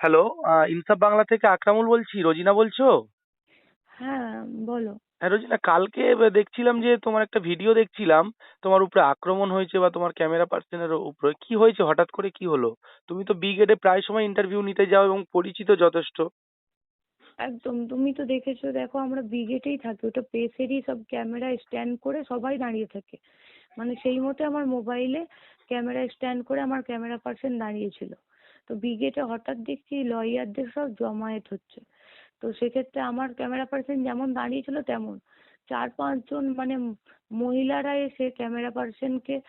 Hello ইনসাফ বাংলা থেকে আকরামুল বলছি রোজিনা বলছো? হ্যাঁ বলো। হ্যাঁ রোজিনা কালকে দেখছিলাম যে তোমার একটা ভিডিও দেখছিলাম তোমার উপরে আক্রমণ হয়েছে বা তোমার ক্যামেরা পার্সনের উপরে কি হয়েছে হঠাৎ করে কি হলো? তুমি তো বি গেটে প্রায় সময় ইন্টারভিউ নিতে যাও এবং পরিচিত যথেষ্ট। একদম তুমি তো দেখেছ দেখো আমরা ব্রিগেডেই থাকি ওটা প্রেসেরই সব ক্যামেরা স্ট্যান্ড করে সবাই দাঁড়িয়ে থাকে। মানে সেই মতো আমার মোবাইলে ক্যামেরা স্ট্যান্ড করে আমার ক্যামেরা পার্সন দাঁড়িয়ে ছিল তো ব্রিগেডে হঠাৎ দেখছি লয়ারদের সব জমায়েত হচ্ছে। তো সেক্ষেত্রে আমার ক্যামেরা পার্সন যেমন দাঁড়িয়ে ছিল তেমন। চার পাঁচজন মানে মহিলারা এসে ক্যামেরা পার্সনকে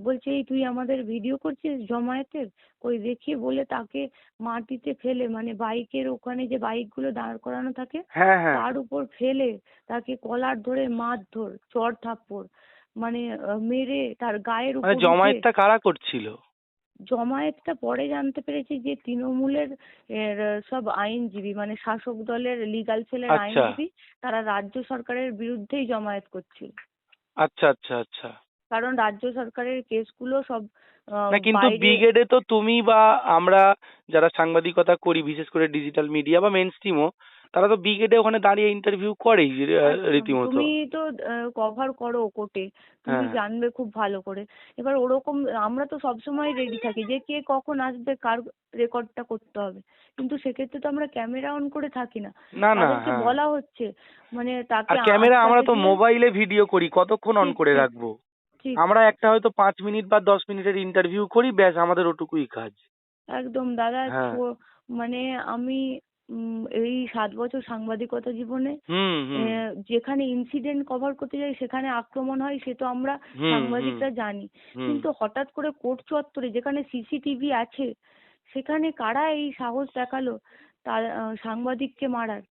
বলছে এই তুই আমাদের ভিডিও করছিস জমায়েতের? কই দেখি? বলে তাকে মাটিতে ফেলে মানে বাইকের ওখানে যে বাইকগুলো দাঁড় করানো থাকে হ্যাঁ হ্যাঁ। তার উপর ফেলে তাকে কলার ধরে মারধর চড় থাপ্পড় মানে মেরে তার গায়ের উপর মানে উঠে- জমায়েতটা কারা করছিল? জমায়েতটা পরে জানতে পেরেছি যে তৃণমূলের এর, সব আইনজীবী মানে শাসক দলের লিগাল সেলের আচ্ছা। আইনজীবী তারা রাজ্য সরকারের বিরুদ্ধেই জমায়েত করছিল আচ্ছা আচ্ছা আচ্ছা কারণ রাজ্য সরকারের কেসগুলো সব আহ, না কিন্তু ব্রিগেডে তো তুমি বা আমরা যারা সাংবাদিকতা করি বিশেষ করে ডিজিটাল মিডিয়া বা মেন স্ট্রিমও তারা তো ব্রিগেডে ওখানে দাঁড়িয়ে ইন্টারভিউ করেই একদম। রীতিমতো তুমি তো কভার করো কোর্টে তুমি হ্যাঁ। জানবে খুব ভালো করে এবার ওরকম আমরা তো সবসময় রেডি থাকি যে কে কখন আসবে কার রেকর্ডটা করতে হবে কিন্তু সেক্ষেত্রে তো আমরা ক্যামেরা অন করে থাকি না না না হ্যাঁ। বলা হচ্ছে মানে তাকে ক্যামেরা আমরা তো মোবাইলে ভিডিও করি কতক্ষণ অন করে। রাখব আমরা একটা হয়তো পাঁচ মিনিট বা দশ মিনিটের ইন্টারভিউ করি ব্যাস আমাদের ওটুকুই কাজ একদম দাদা হ্যাঁ। মানে আমি এই সাত বছর সাংবাদিকতা জীবনে যেখানে ইনসিডেন্ট কভার করতে যাই সেখানে আক্রমণ হয় সে তো আমরা সাংবাদিকরা জানি। কিন্তু হঠাৎ করে কোর্ট চত্বরে যেখানে সিসিটিভি আছে সেখানে কারা এই সাহস দেখাল? তার সাংবাদিককে মারার।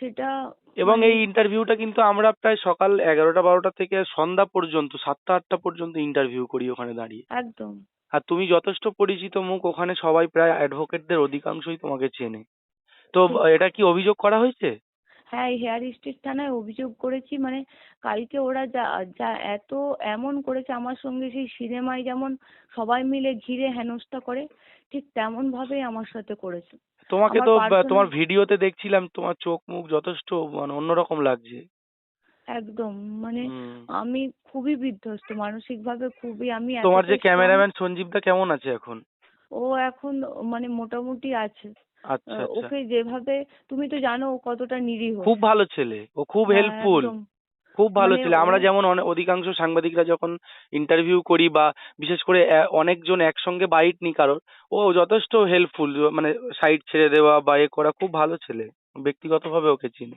সেটা এবং মানে- এই ইন্টারভিউটা কিন্তু আমরা প্রায় সকাল এগারোটা বারোটা থেকে সন্ধ্যা পর্যন্ত সাতটা আটটা পর্যন্ত ইন্টারভিউ করি ওখানে দাঁড়িয়ে। একদম। আর তুমি যথেষ্ট পরিচিত মুখ ওখানে সবাই প্রায় অ্যাডভোকেটদের অধিকাংশই তোমাকে চেনে। তো এটা কি অভিযোগ করা হয়েছে? হ্যাঁ এই হেয়ার স্ট্রিট থানায় অভিযোগ করেছি মানে কালকে ওরা যা যা এত এমন করেছে আমার সঙ্গে সেই সিনেমায় যেমন সবাই মিলে ঘিরে হেনস্থা করে ঠিক তেমন ভাবেই আমার সাথে করেছে। তোমাকে তো তোমার ভিডিওতে দেখছিলাম তোমার চোখ মুখ যথেষ্ট মানে অন্যরকম লাগছে। একদম মানে আমি খুবই বিধ্বস্ত মানসিক ভাবে খুবই আমি তোমার যে ক্যামেরাম্যান সঞ্জীবদা কেমন আছে এখন? ও এখন মানে মোটামুটি আছে। ওকে যেভাবে তুমি তো জানো ও কতটা নিরীহ। খুব ভালো ছেলে ও খুব হ্যাঁ, হেল্পফুল একদম। খুব ভালো মানে ছেলে। আমরা যেমন অধিকাংশ সাংবাদিকরা যখন ইন্টারভিউ করি বা বিশেষ করে অনেকজন একসঙ্গে বাইট নি কারোর ও যথেষ্ট হেল্পফুল মানে সাইড ছেড়ে দেওয়া বা এ করা খুব ভালো ছেলে। ব্যক্তিগতভাবে ওকে চিনি।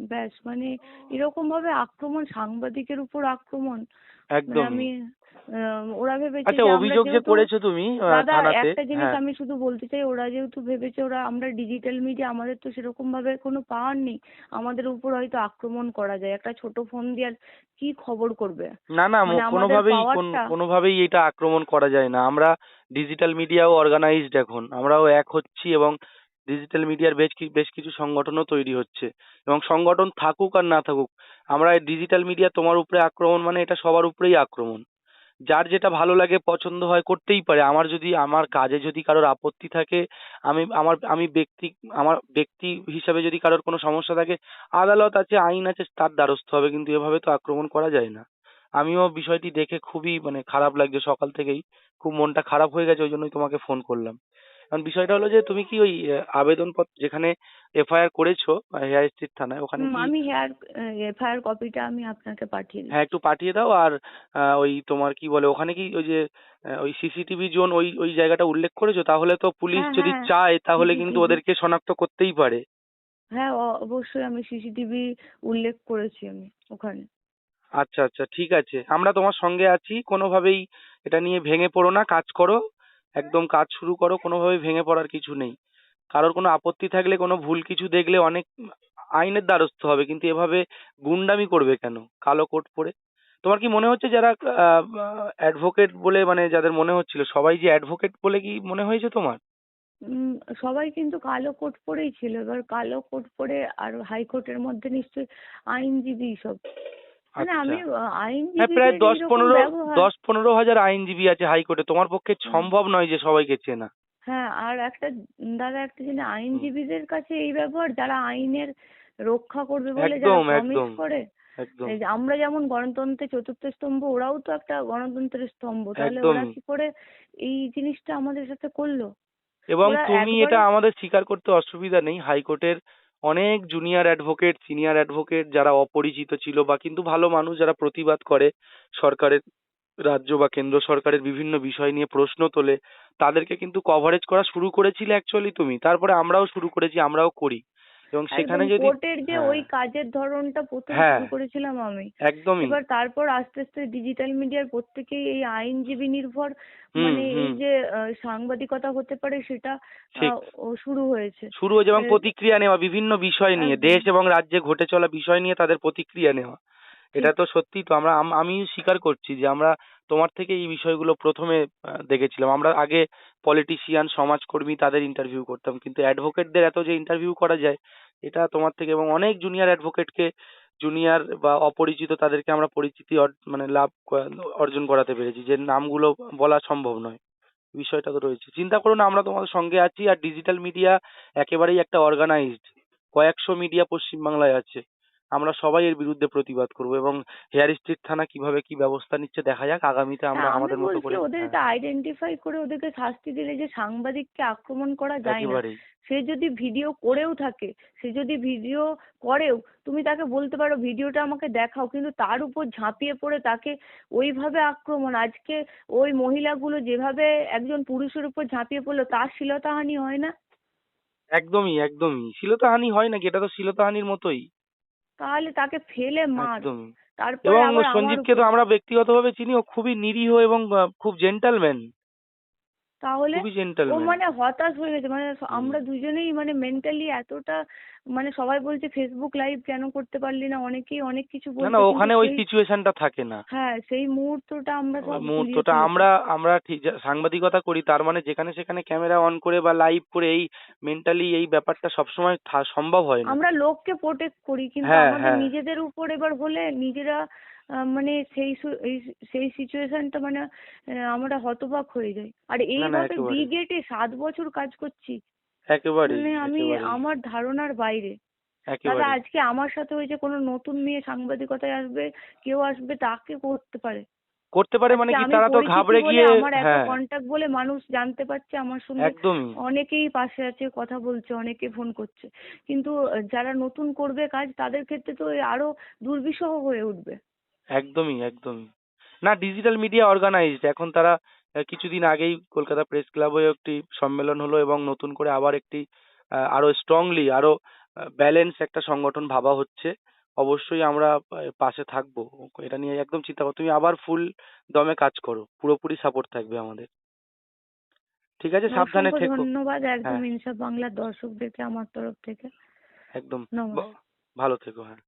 ব্যাস মানে এরকম ভাবে আক্রমণ সাংবাদিকের উপর আক্রমণ। মানে একদম আমি ওরা ভেবেছে আচ্ছা অভিযোগ যে করেছ তুমি দাদা একটা জিনিস হ্যাঁ। আমি শুধু বলতে চাই ওরা যেহেতু ভেবেছে ওরা আমরা ডিজিটাল মিডিয়া আমাদের তো সেরকম ভাবে কোনো পাওয়ার নেই। আমাদের উপর হয়তো আক্রমণ করা যায়। একটা ছোট ফোন দিয়ে আর কি খবর করবে? না না মানে আমাদের কোনোভাবেই কোন- কোনোভাবেই এটা আক্রমণ করা যায় না। আমরা ডিজিটাল মিডিয়াও অর্গানাইজড এখন। আমরাও এক হচ্ছি এবং ডিজিটাল মিডিয়ার বেশ বেশ কিছু সংগঠনও তৈরি হচ্ছে। এবং সংগঠন থাকুক আর না থাকুক, আমরা ডিজিটাল মিডিয়া তোমার উপরে আক্রমণ মানে এটা সবার উপরেই আক্রমণ। যার যেটা ভালো লাগে, পছন্দ হয়, করতেই পারে। আমার যদি, আমার কাজে যদি কারোর আপত্তি থাকে, আমি, আমার, আমি ব্যক্তি, আমার ব্যক্তি হিসাবে যদি কারোর কোনো সমস্যা থাকে, আদালত আছে, আইন আছে, তার দ্বারস্থ হবে, কিন্তু এভাবে তো আক্রমণ করা যায় না। আমিও বিষয়টি দেখে খুবই মানে খারাপ লাগছে। সকাল থেকেই খুব মনটা খারাপ হয়ে গেছে, ওই জন্যই তোমাকে ফোন করলাম। কারণ বিষয়টা হলো যে তুমি কি ওই আবেদন পত্র যেখানে এফআইআর করেছ হেয়ার স্ট্রিট থানায় ওখানে আমি হেয়ার এফআইআর কপিটা আমি আপনাকে পাঠিয়ে দিই হ্যাঁ একটু পাঠিয়ে দাও আর ওই তোমার কি বলে ওখানে কি ওই যে ওই সিসিটিভি জোন ওই ওই জায়গাটা উল্লেখ করেছ? তাহলে তো পুলিশ হ্যাঁ, যদি হ্যাঁ, চায় তাহলে কিন্তু ওদেরকে শনাক্ত করতেই পারে। হ্যাঁ অবশ্যই আমি সিসিটিভি উল্লেখ করেছি আমি ওখানে। আচ্ছা আচ্ছা ঠিক আছে। আমরা তোমার সঙ্গে আছি কোনোভাবেই এটা নিয়ে ভেঙে পড়ো না কাজ করো। একদম কাজ শুরু করো, কোনোভাবেই ভেঙে পড়ার কিছু নেই। কারোর কোনো আপত্তি থাকলে, কোনো ভুল কিছু দেখলে অনেক আইনের দ্বারস্থ হবে, কিন্তু এভাবে গুন্ডামি করবে কেন? কালো কোট পরে? তোমার কি মনে হচ্ছে যারা অ্যাডভোকেট বলে মানে যাদের মনে হচ্ছিল, সবাই যে অ্যাডভোকেট বলে কি মনে হয়েছে তোমার? সবাই কিন্তু কালো কোট পরেই ছিল। এবার কালো কোট পরে আর হাইকোর্টের মধ্যে নিশ্চয়ই আইনজীবী সব মানে। আমি আহ, হ্যাঁ প্রায় দশ পনেরো দশ পনেরো হাজার আইনজীবী আছে হাইকোর্টে তোমার পক্ষে সম্ভব নয় যে সবাইকে চেনা। হ্যাঁ আর একটা দাদা একটা জিনিস আইনজীবীদের কাছে এই ব্যবহার যারা আইনের রক্ষা করবে বলে যারা প্রমিস একদম। করে একদম। এই যে আমরা যেমন গণতন্ত্রের চতুর্থ স্তম্ভ ওরাও তো একটা গণতন্ত্রের স্তম্ভ। তাহলে ওরা কি করে এই জিনিসটা আমাদের সাথে করল? এবং তুমি এটা আমাদের স্বীকার করতে অসুবিধা নেই হাইকোর্টের অনেক জুনিয়র অ্যাডভোকেট সিনিয়র অ্যাডভোকেট যারা অপরিচিত ছিল বা কিন্তু ভালো মানুষ যারা প্রতিবাদ করে সরকারের রাজ্য বা কেন্দ্র সরকারের বিভিন্ন বিষয় নিয়ে প্রশ্ন তোলে, তাদেরকে কিন্তু কভারেজ করা শুরু করেছিলে অ্যাকচুয়ালি তুমি। তারপরে আমরাও শুরু করেছি, আমরাও করি। এবং সেখানে যদি কোর্টের যে হ্যাঁ, ওই কাজের ধরনটা প্রথম হ্যাঁ। শুরু করেছিলাম আমি একদমই এবার তারপর আস্তে আস্তে ডিজিটাল মিডিয়ার প্রত্যেকেই এই আইনজীবী নির্ভর মানে এই। যে সাংবাদিকতা হতে পারে সেটা শুরু হয়েছে শুরু হয়েছে এবং প্রতিক্রিয়া নেওয়া বিভিন্ন বিষয় নিয়ে। দেশ এবং রাজ্যে ঘটে চলা বিষয় নিয়ে তাদের প্রতিক্রিয়া নেওয়া এটা তো সত্যি তো আমরা, আম- স্বীকার করছি যে আমরা তোমার থেকে এই বিষয়গুলো প্রথমে দেখেছিলাম। আমরা আগে পলিটিশিয়ান সমাজকর্মী তাদের ইন্টারভিউ করতাম। কিন্তু অ্যাডভোকেটদের এত যে ইন্টারভিউ করা যায়, এটা তোমার থেকে এবং অনেক জুনিয়র অ্যাডভোকেটকে জুনিয়র বা অপরিচিত তাদেরকে আমরা পরিচিতি মানে লাভ ক- অর্জন করাতে পেরেছি যে নামগুলো বলা সম্ভব নয়। বিষয়টা তো রয়েছে। চিন্তা করো না, আমরা তোমাদের সঙ্গে আছি আর ডিজিটাল মিডিয়া একেবারেই একটা অর্গানাইজড কয়েকশো মিডিয়া পশ্চিমবাংলায় আছে। আমরা সবাই এর বিরুদ্ধে প্রতিবাদ করব এবং হেয়ার স্ট্রিট থানা কীভাবে কি ব্যবস্থা নিচ্ছে দেখা যাক আগামীতে আমরা হ্যাঁ, আমাদের আমি মতো করে ওদেরকে আইডেন্টিফাই করে ওদেরকে শাস্তি দিলে যে সাংবাদিককে আক্রমণ করা হ্যাঁ, যায় না। সে যদি ভিডিও করেও থাকে সে যদি ভিডিও করেও তুমি তাকে বলতে পারো ভিডিওটা আমাকে দেখাও কিন্তু তার উপর ঝাঁপিয়ে পড়ে তাকে ওইভাবে আক্রমণ আজকে ওই মহিলাগুলো যেভাবে একজন পুরুষের উপর ঝাঁপিয়ে পড়ল তার শ্লীলতাহানি হয় না? একদমই একদমই। শ্লীলতাহানি হয় নাকি? এটা তো শ্লীলতাহানির মতোই। তাহলে তাকে ফেলে মার। তারপরে এবং আবার আমার সঞ্জীবকে তো আমরা ব্যক্তিগতভাবে চিনি ও খুবই নিরীহ এবং খুব জেন্টালম্যান তাহলে ও মানে হতাশ হয়ে গেছে। মানে আমরা দুজনেই মানে মেন্টালি এতটা মানে সবাই বলছে ফেসবুক লাইভ কেন করতে পারলি না? অনেকেই অনেক কিছু বলছে না ওখানে ওই থাকে না। হ্যাঁ সেই মুহূর্তটা আমরা মুহূর্তটা। আমরা আমরা ঠিক সাংবাদিকতা করি তার মানে যেখানে সেখানে ক্যামেরা অন করে বা লাইভ করে এই মেন্টালি এই ব্যাপারটা সবসময় সম্ভব হয় না। আমরা লোককে প্রোটেক্ট করি কিন্তু হ্যাঁ, আমাদের হ্যাঁ। নিজেদের উপর এবার হলে নিজেরা মানে সেই সেই সিচুয়েশনটা মানে আহ, আমরা হতবাক হয়ে যাই। আর এইভাবে। ব্রিগেডে সাত বছর কাজ করছি মানে আমি আমার ধারণার বাইরে। দাদা আজকে আমার সাথে হয়েছে কোনো নতুন মেয়ে সাংবাদিকতায় আসবে কেউ আসবে তাকে করতে পারে। করতে পারে মানে কি? আমি তারা তো ঘাবড়ে গিয়ে আমার এত হ্যাঁ। কন্টাক্ট বলে মানুষ জানতে পারছে আমার সঙ্গে অনেকেই পাশে আছে কথা বলছে অনেকে ফোন করছে। কিন্তু যারা নতুন করবে কাজ তাদের ক্ষেত্রে তো আরও দুর্বিষহ হয়ে উঠবে। একদমই একদমই। না ডিজিটাল মিডিয়া অর্গানাইজড এখন তারা কিছুদিন আগেই কলকাতা প্রেস ক্লাবে একটি সম্মেলন হলো এবং নতুন করে আবার একটি আহ, আরও স্ট্রংলি আরও ব্যালেন্স একটা সংগঠন ভাবা হচ্ছে। অবশ্যই আমরা পাশে থাকব। এটা নিয়ে একদম চিন্তা করো। তুমি আবার ফুল দমে কাজ করো। পুরোপুরি সাপোর্ট থাকবে আমাদের। ঠিক আছে সাবধানে থেকো। ধন্যবাদ একদম হ্যাঁ। ইনসাফ বাংলার দর্শকদেরকে আমার তরফ থেকে। একদম। ভালো থেকো হ্যাঁ।